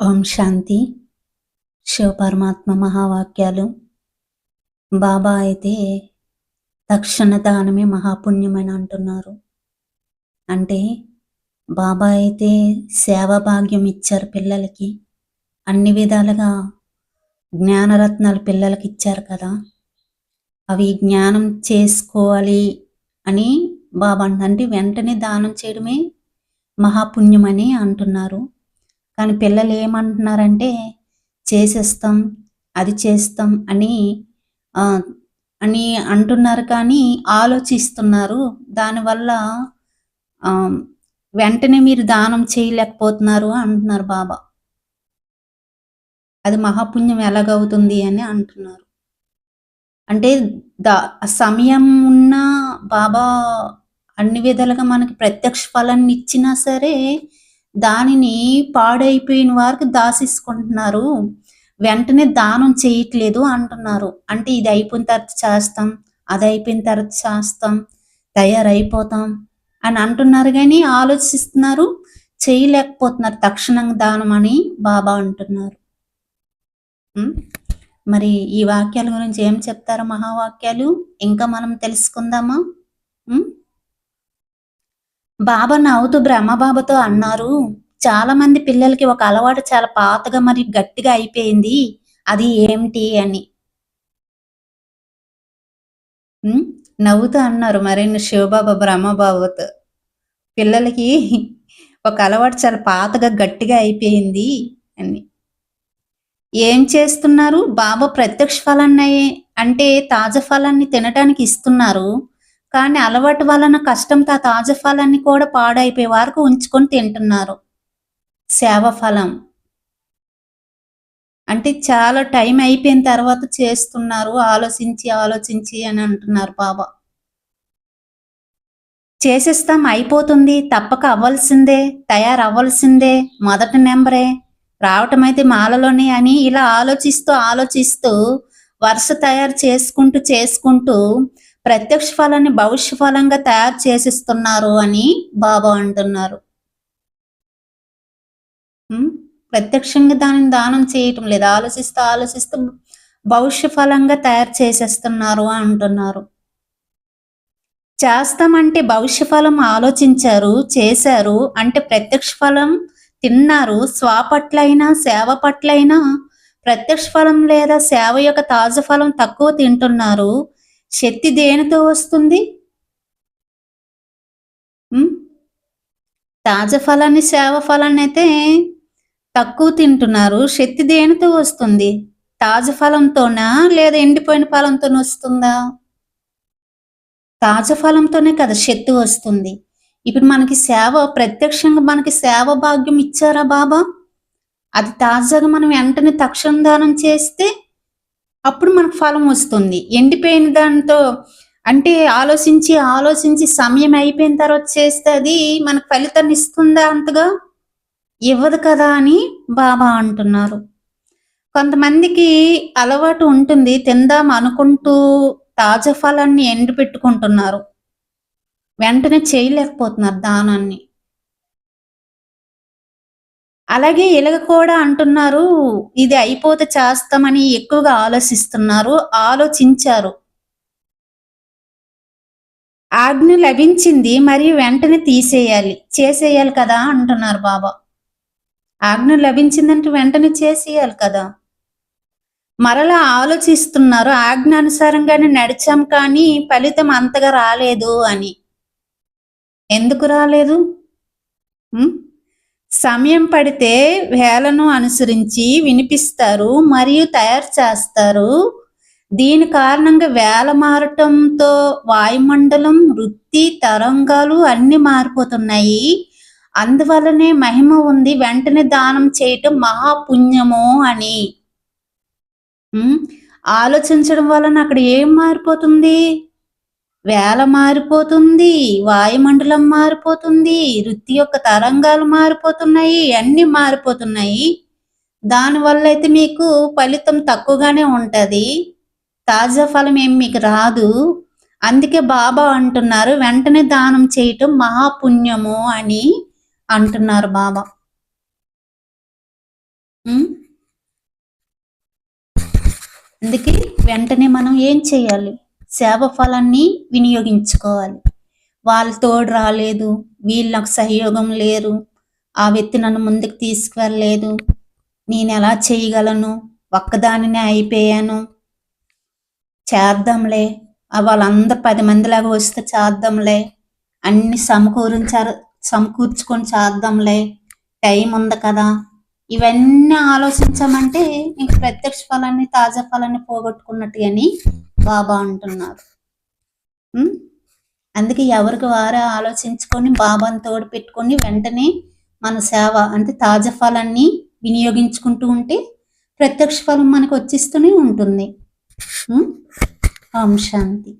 ఓం శాంతి. శివపరమాత్మ మహావాక్యాలు. బాబా అయితే తక్షణ దానమే మహాపుణ్యమని అంటున్నారు. అంటే బాబా అయితే సేవా భాగ్యం ఇచ్చారు పిల్లలకి. అన్ని విధాలుగా జ్ఞానరత్నాలు పిల్లలకి ఇచ్చారు కదా. అవి జ్ఞానం చేసుకోవాలి అని బాబా అంటే వెంటనే దానం చేయడమే మహాపుణ్యమని అంటున్నారు. కానీ పిల్లలు ఏమంటున్నారంటే చేసేస్తాం అది చేస్తాం అని అని అంటున్నారు కానీ ఆలోచిస్తున్నారు. దానివల్ల వెంటనే మీరు దానం చేయలేకపోతున్నారు అంటున్నారు బాబా. అది మహాపుణ్యం ఎలాగవుతుంది అని అంటున్నారు. అంటే దా సమయం ఉన్న బాబా అన్ని విధాలుగా మనకి ప్రత్యక్ష ఫలాన్ని ఇచ్చినా సరే దానిని పాడైపోయిన వారికి దాసిసుకుంటున్నారు. వెంటనే దానం చేయట్లేదు అంటున్నారు. అంటే ఇది అయిపోయిన తర్వాత చేస్తాం అది అయిపోయిన తర్వాత చేస్తాం తయారైపోతాం అని అంటున్నారు కానీ ఆలోచిస్తున్నారు చేయలేకపోతున్నారు. తక్షణంగా దానం అని బాబా అంటున్నారు. మరి ఈ వాక్యాల గురించి ఏం చెప్తారు మహావాక్యాలు? ఇంకా మనం తెలుసుకుందామా? బాబా నవ్వుతూ బ్రహ్మబాబాతో అన్నారు చాలా మంది పిల్లలకి ఒక అలవాటు చాలా పాతగా మరి గట్టిగా అయిపోయింది. అది ఏమిటి అని. నవ్వుతూ అన్నారు మరి శివబాబా బ్రహ్మబాబాతో? పిల్లలకి ఒక అలవాటు చాలా పాతగా గట్టిగా అయిపోయింది అని. ఏం చేస్తున్నారు? బాబా ప్రత్యక్ష ఫలాన్ని అంటే తాజా ఫలాన్ని తినటానికి ఇస్తున్నారు. కానీ అలవాటు వలన కష్టంతో ఆ తాజా ఫలాన్ని కూడా పాడైపోయే వరకు ఉంచుకొని తింటున్నారు. సేవ ఫలం. అంటే చాలా టైం అయిపోయిన తర్వాత చేస్తున్నారు ఆలోచించి ఆలోచించి అని అంటున్నారు బాబా. చేసేస్తాం అయిపోతుంది తప్పక అవ్వాల్సిందే తయారవ్వాల్సిందే మొదటి నెంబరే రావటం అయితే మాలలోనే అని ఇలా ఆలోచిస్తూ ఆలోచిస్తూ వరుస తయారు చేసుకుంటూ చేసుకుంటూ ప్రత్యక్ష ఫలాన్ని భవిష్య ఫలంగా తయారు చేసిస్తున్నారు అని బాబా అంటున్నారు. ప్రత్యక్షంగా దానిని దానం చేయటం లేదు. ఆలోచిస్తూ ఆలోచిస్తూ భవిష్య ఫలంగా తయారు చేసేస్తున్నారు అంటున్నారు. చేస్తామంటే భవిష్య ఫలం ఆలోచించారు చేశారు. అంటే ప్రత్యక్ష ఫలం తిన్నారు. స్వా పట్లైనా సేవ పట్లైనా ప్రత్యక్ష ఫలం లేదా సేవ యొక్క తాజా ఫలం తక్కువ తింటున్నారు. శక్తి దేనితో వస్తుంది? తాజా ఫలాన్ని సేవ ఫలాన్ని అయితే తక్కువ తింటున్నారు. శక్తి దేనితో వస్తుంది? తాజా ఫలంతోనా లేదా ఎండిపోయిన ఫలంతో వస్తుందా? తాజా ఫలంతోనే కదా శక్తి వస్తుంది. ఇప్పుడు మనకి సేవ ప్రత్యక్షంగా మనకి సేవ భాగ్యం ఇచ్చారా బాబా? అది తాజాగా మనం వెంటనే తక్షణ దానం చేస్తే అప్పుడు మనకు ఫలం వస్తుంది. ఎండిపోయిన దాంతో అంటే ఆలోచించి ఆలోచించి సమయం అయిపోయిన తర్వాత చేస్తే అది మనకు ఫలితాన్ని ఇస్తుందా అంతగా? ఇవ్వదు కదా అని బాబా అంటున్నారు. కొంతమందికి అలవాటు ఉంటుంది. తిందాం అనుకుంటూ తాజా ఫలాన్ని ఎండి పెట్టుకుంటున్నారు వెంటనే చేయలేకపోతున్నారు దానాన్ని. అలాగే ఇలాగ కూడా అంటున్నారు ఇది అయిపోతే చేస్తామని ఎక్కువగా ఆలోచిస్తున్నారు ఆలోచించారు. ఆజ్ఞ లభించింది మరియు వెంటనే తీసేయాలి. చేసేయాలి కదా అంటున్నారు బాబా. ఆజ్ఞ లభించిందంటే వెంటనే చేసేయాలి కదా. మరలా ఆలోచిస్తున్నారు ఆజ్ఞ అనుసారంగానే నడిచాం కానీ ఫలితం అంతగా రాలేదు అని. ఎందుకు రాలేదు? సమయం పడితే వేలను అనుసరించి వినిపిస్తారు మరియు తయారు చేస్తారు. దీని కారణంగా వేల మారటంతో వాయుమండలం వృత్తి తరంగాలు అన్ని మారిపోతున్నాయి. అందువలనే మహిమ ఉంది. వెంటనే దానం చేయటం మహాపుణ్యము అని. ఆలోచించడం వలన అక్కడ ఏం మారిపోతుంది? వేల మారిపోతుంది వాయుమండలం మారిపోతుంది వృత్తి యొక్క తరంగాలు మారిపోతున్నాయి అన్ని మారిపోతున్నాయి. దానివల్ల అయితే మీకు ఫలితం తక్కువగానే ఉంటుంది. తాజా ఫలం ఏం మీకు రాదు. అందుకే బాబా అంటున్నారు వెంటనే దానం చేయటం మహాపుణ్యము అని అంటున్నారు బాబా. అందుకే వెంటనే మనం ఏం చేయాలి? సేవ ఫలాన్ని వినియోగించుకోవాలి. వాళ్ళ తోడు రాలేదు వీళ్ళు నాకు సహయోగం లేరు ఆ వ్యక్తి నన్ను ముందుకు తీసుకువెళ్ళలేదు నేను ఎలా చేయగలను ఒక్కదానినే అయిపోయాను. చేద్దాంలే వాళ్ళందరూ పది మందిలాగా వస్తే చేద్దాంలే అన్ని సమకూరించారు సమకూర్చుకొని చేద్దాంలే టైం ఉంది కదా. ఇవన్నీ ఆలోచించామంటే నీకు ప్రత్యక్ష ఫలాన్ని తాజా ఫలాన్ని పోగొట్టుకున్నట్టు కానీ బాబా అంటున్నారు. అందుకే ఎవరికి వారే ఆలోచించుకొని బాబాని తోడు పెట్టుకొని వెంటనే మన సేవ అంటే తాజా ఫలాన్ని వినియోగించుకుంటూ ఉంటే ప్రత్యక్ష ఫలం మనకు వచ్చిస్తూనే ఉంటుంది. ఓం శాంతి.